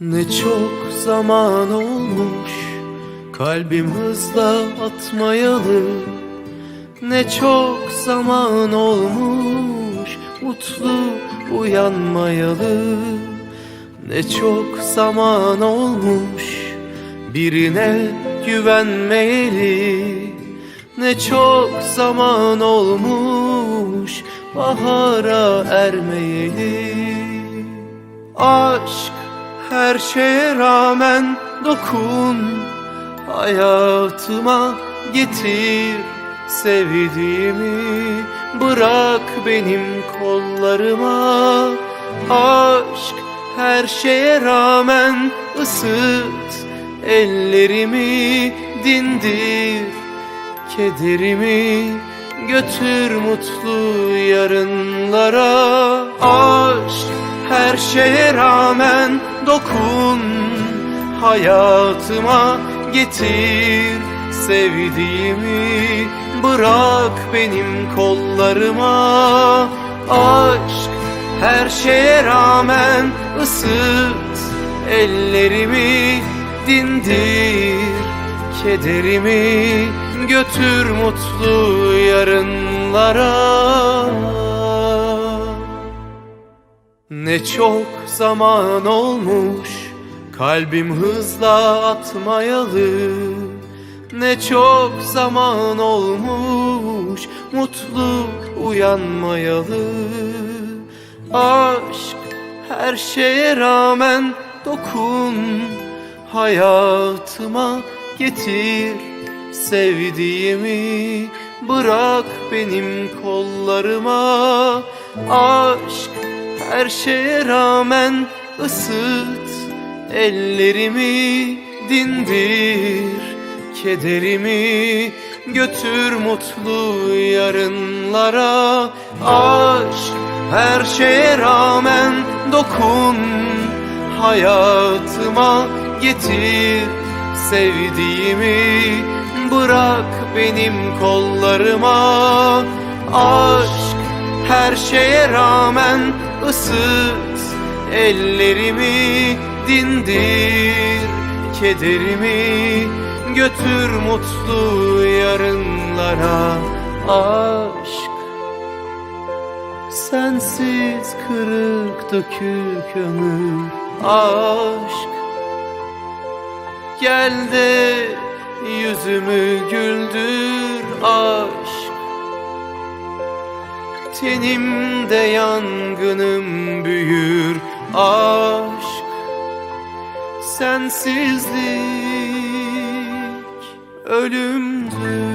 Ne çok zaman olmuş Kalbim hızla atmayalı. Ne çok zaman olmuş Mutlu uyanmayalı. Ne çok zaman olmuş Birine güvenmeyeli. Ne çok zaman olmuş Bahara ermeyeli. Aşk her şeye rağmen dokun. Hayatıma getir sevdiğimi Bırak benim kollarıma. Aşk her şeye rağmen ısıt Ellerimi dindir Kederimi. Götür mutlu yarınlara. Aşk her şeye rağmen dokun Hayatıma getir. Sevdiğimi Bırak benim kollarıma. Aşk her şeye rağmen ısıt Ellerimi dindir. Kederimi götür mutlu yarınlara ne çok zaman olmuş Kalbim hızla atmayalı. Ne çok zaman olmuş Mutlu uyanmayalı. Aşk her şeye rağmen dokun Hayatıma getir. Sevdiğimi Bırak benim kollarıma. Aşk her şeye rağmen ısıt. Ellerimi dindir Kederimi götür mutlu yarınlara. Aşk her şeye rağmen dokun Hayatıma getir. Sevdiğimi Bırak benim kollarıma. Aşk her şeye rağmen ısıt Ellerimi dindir Kederimi götür mutlu yarınlara. Aşk Sensiz kırık dökük ömür. Aşk Gel de yüzümü güldür aşk Tenimde yangınım büyür aşk Sensizlik ölümdür